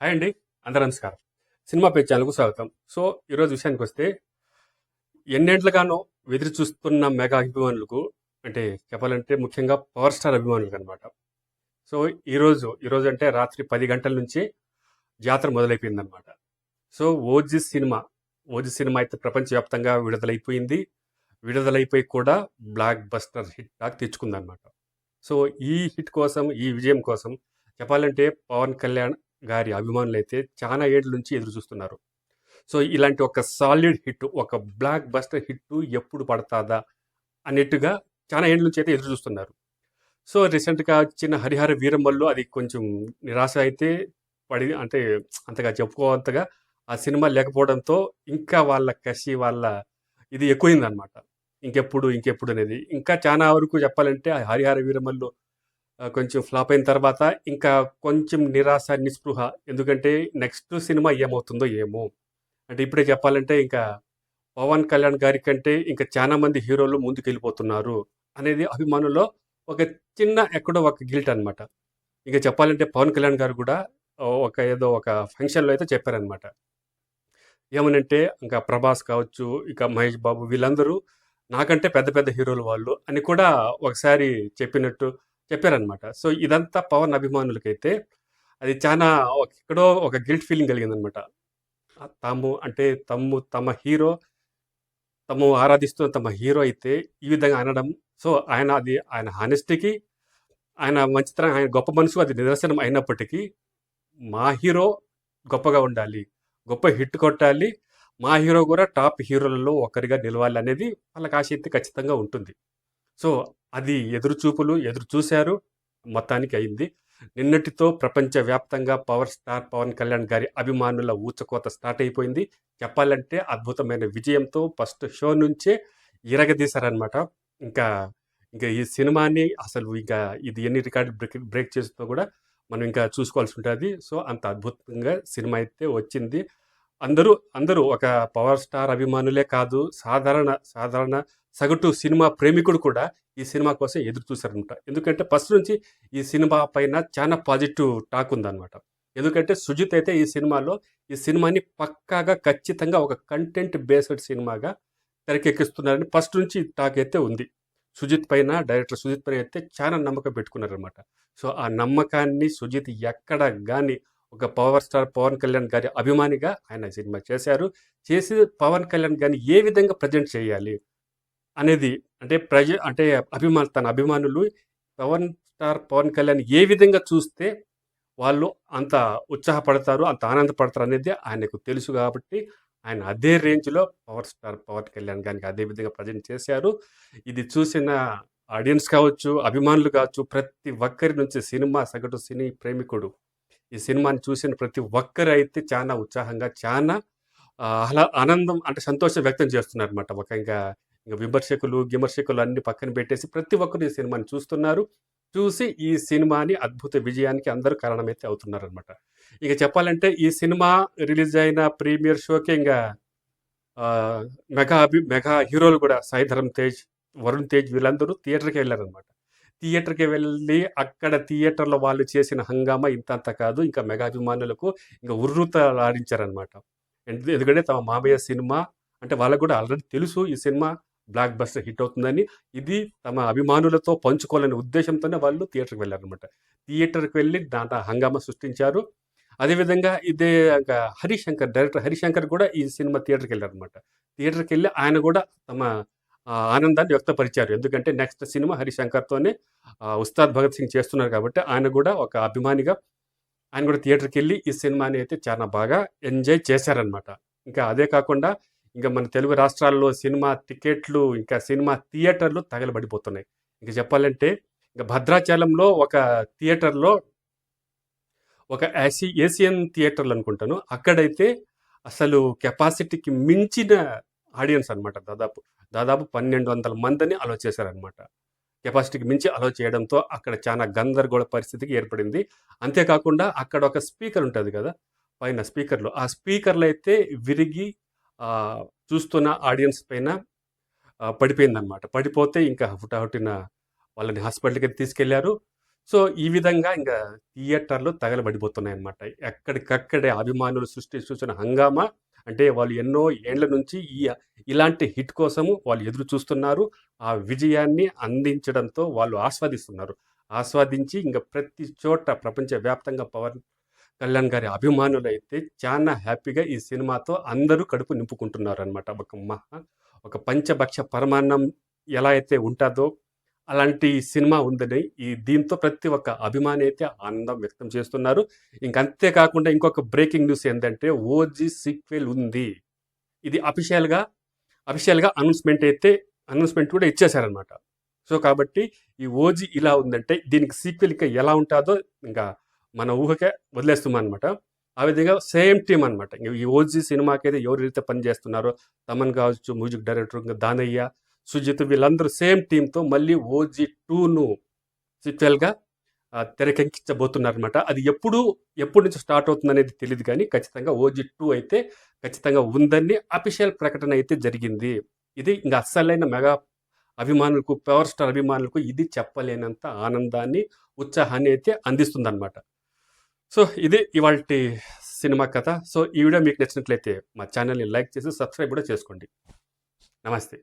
Hi అండి అందరూ నమస్కారం. సినిమా పే ఛానల్కు స్వాగతం. సో ఈరోజు విషయానికి వస్తే ఎన్నేళ్ళుగానో ఎదురు చూస్తున్న మెగా అభిమానులకు అంటే చెప్పాలంటే ముఖ్యంగా పవర్ స్టార్ అభిమానులకు అనమాట సో ఈరోజు ఈరోజు అంటే రాత్రి పది గంటల నుంచి జాతర మొదలైపోయిందనమాట so OG cinema OG cinema అయితే ప్రపంచవ్యాప్తంగా విడుదలైపోయింది. విడుదలైపోయి కూడా బ్లాక్ బస్టర్ హిట్ దాకా తెచ్చుకుందనమాట సో ఈ హిట్ కోసం ఈ విజయం కోసం చెప్పాలంటే పవన్ కళ్యాణ్ గారి అభిమానులు అయితే చాలా ఏళ్ళ నుంచి ఎదురు చూస్తున్నారు. సో ఇలాంటి ఒక సాలిడ్ హిట్ ఒక బ్లాక్ బస్టర్ హిట్ ఎప్పుడు పడతాదా అన్నట్టుగా చాలా ఏళ్ళ నుంచి అయితే ఎదురు చూస్తున్నారు. సో రీసెంట్గా వచ్చిన హరిహర వీరమ్మల్లో అది కొంచెం నిరాశ అయితే పడి అంటే అంతగా చెప్పుకోవంతగా ఆ సినిమా లేకపోవడంతో ఇంకా వాళ్ళ కసి వాళ్ళ ఇది ఎక్కువైందనమాట ఇంకెప్పుడు ఇంకెప్పుడు అనేది. ఇంకా చాలా వరకు చెప్పాలంటే ఆ హరిహర వీరమ్మల్లో కొంచెం ఫ్లాప్ అయిన తర్వాత ఇంకా కొంచెం నిరాశ నిస్పృహ. ఎందుకంటే నెక్స్ట్ సినిమా ఏమవుతుందో ఏమో. అంటే ఇప్పుడే చెప్పాలంటే ఇంకా పవన్ కళ్యాణ్ గారి కంటే ఇంకా చాలా మంది హీరోలు ముందుకెళ్ళిపోతున్నారు అనేది అభిమానుల్లో ఒక చిన్న ఎక్కడో ఒక గిల్ట్ అనమాట ఇంకా చెప్పాలంటే పవన్ కళ్యాణ్ గారు కూడా ఒక ఏదో ఒక ఫంక్షన్లో అయితే చెప్పారనమాట ఏమనంటే ఇంకా ప్రభాస్ కావచ్చు ఇక మహేష్ బాబు వీళ్ళందరూ నాకంటే పెద్ద పెద్ద హీరోలు వాళ్ళు అని కూడా ఒకసారి చెప్పినట్టు చెప్పారనమాట సో ఇదంతా పవన్ అభిమానులకైతే అది చాలా ఒక- ఎక్కడో ఒక గిల్ట్ ఫీలింగ్ కలిగిందనమాట తాము అంటే తమ్ము తమ హీరో తము ఆరాధిస్తున్న తమ హీరో అయితే ఈ విధంగా అనడం సో ఆయన అది ఆయన హానెస్టీకి ఆయన మంచితనం ఆయన గొప్ప మనసు అది నిదర్శనం అయినప్పటికీ మా హీరో గొప్పగా ఉండాలి గొప్ప హిట్ కొట్టాలి మా హీరో కూడా టాప్ హీరోలలో ఒకరిగా నిలవాలి అనేది వాళ్ళకి ఆసక్తి ఖచ్చితంగా ఉంటుంది. సో అది ఎదురు చూపులు ఎదురు చూశారు. మొత్తానికి అయింది. నిన్నటితో ప్రపంచవ్యాప్తంగా పవర్ స్టార్ పవన్ కళ్యాణ్ గారి అభిమానుల ఊచకోత స్టార్ట్ అయిపోయింది. చెప్పాలంటే అద్భుతమైన విజయంతో ఫస్ట్ షో నుంచే ఇరగదీశారనమాట ఇంకా ఇంకా ఈ సినిమాని అసలు ఇంకా ఇది ఎన్ని రికార్డు బ్రేక్ బ్రేక్ చేస్తుందో కూడా మనం ఇంకా చూసుకోవాల్సి ఉంటుంది. సో అంత అద్భుతంగా సినిమా అయితే వచ్చింది. అందరూ అందరూ ఒక పవర్ స్టార్ అభిమానులే కాదు సాధారణ సాధారణ సగటు సినిమా ప్రేమికుడు కూడా ఈ సినిమా కోసం ఎదురు చూశారనమాట ఎందుకంటే ఫస్ట్ నుంచి ఈ సినిమా పైన చాలా పాజిటివ్ టాక్ ఉందన్నమాట. ఎందుకంటే సుజిత్ అయితే ఈ సినిమాలో ఈ సినిమాని పక్కాగా ఖచ్చితంగా ఒక కంటెంట్ బేస్డ్ సినిమాగా తెరకెక్కిస్తున్నారని ఫస్ట్ నుంచి టాక్ అయితే ఉంది. సుజిత్ పైన డైరెక్టర్ సుజిత్ పైన అయితే చాలా నమ్మకం పెట్టుకున్నారనమాట సో ఆ నమ్మకాన్ని సుజిత్ ఎక్కడ కానీ ఒక పవర్ స్టార్ పవన్ కళ్యాణ్ గారి అభిమానిగా ఆయన సినిమా చేశారు. చేసి పవన్ కళ్యాణ్ గారిని ఏ విధంగా ప్రజెంట్ చేయాలి అనేది అంటే ప్రజ అంటే అభిమాన తన అభిమానులు పవన్ స్టార్ పవన్ కళ్యాణ్ ఏ విధంగా చూస్తే వాళ్ళు అంత ఉత్సాహపడతారు అంత ఆనందపడతారు అనేది ఆయనకు తెలుసు కాబట్టి ఆయన అదే రేంజ్లో పవర్ స్టార్ పవన్ కళ్యాణ్ గారికి అదే విధంగా ప్రజెంట్ చేశారు. ఇది చూసిన ఆడియన్స్ కావచ్చు అభిమానులు కావచ్చు ప్రతి ఒక్కరి నుంచి సినిమా సగటు సినీ ప్రేమికుడు ఈ సినిమాని చూసిన ప్రతి ఒక్కరు అయితే చాలా ఉత్సాహంగా చాలా అలా ఆహ్లా ఆనందం అంటే సంతోషం వ్యక్తం చేస్తున్నారు అనమాట ఒక ఇంకా ఇంకా విమర్శకులు విమర్శకులు అన్ని పక్కన పెట్టేసి ప్రతి ఒక్కరు ఈ సినిమాని చూస్తున్నారు. చూసి ఈ సినిమాని అద్భుత విజయానికి అందరూ కారణమైతే అవుతున్నారనమాట ఇక చెప్పాలంటే ఈ సినిమా రిలీజ్ అయిన ప్రీమియర్ షోకి ఇంకా మెగా అభి మెగా హీరోలు కూడా సాయిధరం తేజ్ వరుణ్ తేజ్ వీళ్ళందరూ థియేటర్కి వెళ్ళారనమాట థియేటర్కి వెళ్ళి అక్కడ థియేటర్లో వాళ్ళు చేసిన హంగామా ఇంత అంత కాదు. ఇంకా మెగా అభిమానులకు ఇంకా ఉర్రూత ఆడించారనమాట ఎందుకంటే తమ మామయ్య సినిమా అంటే వాళ్ళకు కూడా ఆల్రెడీ తెలుసు ఈ సినిమా బ్లాక్ బస్టర్ హిట్ అవుతుందని. ఇది తమ అభిమానులతో పంచుకోవాలనే ఉద్దేశంతోనే వాళ్ళు థియేటర్కి వెళ్ళారనమాట థియేటర్కి వెళ్ళి దాంట్లో హంగామా సృష్టించారు. అదేవిధంగా ఇదే ఇంకా హరిశంకర్ డైరెక్టర్ హరిశంకర్ కూడా ఈ సినిమా థియేటర్కి వెళ్ళారనమాట థియేటర్కి వెళ్ళి ఆయన కూడా తమ ఆనందాన్ని వ్యక్తపరిచారు. ఎందుకంటే నెక్స్ట్ సినిమా హరిశంకర్తోనే ఉస్తాద్ భగత్ సింగ్ చేస్తున్నారు కాబట్టి ఆయన కూడా ఒక అభిమానిగా ఆయన కూడా థియేటర్కి వెళ్ళి ఈ సినిమాని అయితే చాలా బాగా ఎంజాయ్ చేశారనమాట ఇంకా అదే కాకుండా ఇంకా మన తెలుగు రాష్ట్రాల్లో సినిమా టికెట్లు ఇంకా సినిమా థియేటర్లు తగలబడిపోతున్నాయి. ఇంకా చెప్పాలంటే ఇంకా భద్రాచలంలో ఒక థియేటర్లో ఒక ఏసి ఏసియన్ థియేటర్లు అనుకుంటాను. అక్కడైతే అసలు కెపాసిటీకి మించిన ఆడియన్స్ అన్నమాట. దాదాపు దాదాపు పన్నెండు వందల మందిని అలో చేశారనమాట కెపాసిటీకి మించి అలో చేయడంతో అక్కడ చాలా గందరగోళ పరిస్థితికి ఏర్పడింది. అంతేకాకుండా అక్కడ ఒక స్పీకర్ ఉంటుంది కదా పైన స్పీకర్లు. ఆ స్పీకర్లు అయితే విరిగి చూస్తున్న ఆడియన్స్ పైన పడిపోయిందనమాట పడిపోతే ఇంకా హుటాహుటిన వాళ్ళని హాస్పిటల్కి తీసుకెళ్ళారు. సో ఈ విధంగా ఇంకా థియేటర్లు తగలబడిపోతున్నాయి అనమాట ఎక్కడికక్కడే అభిమానులు సృష్టిస్తున్న హంగామా అంటే వాళ్ళు ఎన్నో ఏండ్ల నుంచి ఈ ఇలాంటి హిట్ కోసము వాళ్ళు ఎదురు చూస్తున్నారు. ఆ విజయాన్ని అందించడంతో వాళ్ళు ఆస్వాదిస్తున్నారు. ఆస్వాదించి ఇంకా ప్రతి చోట ప్రపంచవ్యాప్తంగా పవన్ కళ్యాణ్ గారి అభిమానులు అయితే చాలా హ్యాపీగా ఈ సినిమాతో అందరూ కడుపు నింపుకుంటున్నారు అనమాట ఒక మహా ఒక పంచభక్ష పరమాన్నం ఎలా అయితే ఉంటుందో అలాంటి సినిమా ఉందని ఈ దీంతో ప్రతి ఒక్క అభిమాని అయితే ఆనందం వ్యక్తం చేస్తున్నారు. ఇంకంతేకాకుండా ఇంకొక బ్రేకింగ్ న్యూస్ ఏంటంటే ఓజీ సీక్వెల్ ఉంది. ఇది అఫీషియల్గా అఫీషియల్గా అనౌన్స్మెంట్ అయితే అనౌన్స్మెంట్ కూడా ఇచ్చేశారనమాట సో కాబట్టి ఈ ఓజీ ఇలా ఉందంటే దీనికి సీక్వెల్ ఇంకా ఎలా ఉంటుందో ఇంకా మన ఊహకే వదిలేస్తున్నాం అనమాట ఆ విధంగా సేమ్ టీం అనమాట ఈ ఓజీ సినిమాకి అయితే ఎవరైతే పనిచేస్తున్నారో తమన్ కావచ్చు మ్యూజిక్ డైరెక్టర్ ఇంకా దానయ్య సుజిత్ వీళ్ళందరూ సేమ్ టీంతో మళ్ళీ ఓజీ టూను సిక్వెల్గా తెరకెక్కించబోతున్నారు అనమాట అది ఎప్పుడు ఎప్పటి నుంచి స్టార్ట్ అవుతుంది అనేది తెలియదు కానీ ఖచ్చితంగా ఓజీ టూ అయితే ఖచ్చితంగా ఉందని అఫీషియల్ ప్రకటన అయితే జరిగింది. ఇది ఇంకా అస్సలైన మెగా అభిమానులకు పవర్ స్టార్ అభిమానులకు ఇది చెప్పలేనంత ఆనందాన్ని ఉత్సాహాన్ని అయితే అందిస్తుందన్నమాట. సో ఇది ఇవాళ సినిమా కథ. సో ఈ వీడియో మీకు నచ్చినట్లయితే మా ఛానల్ని లైక్ చేసి సబ్స్క్రైబ్ కూడా చేసుకోండి. నమస్తే.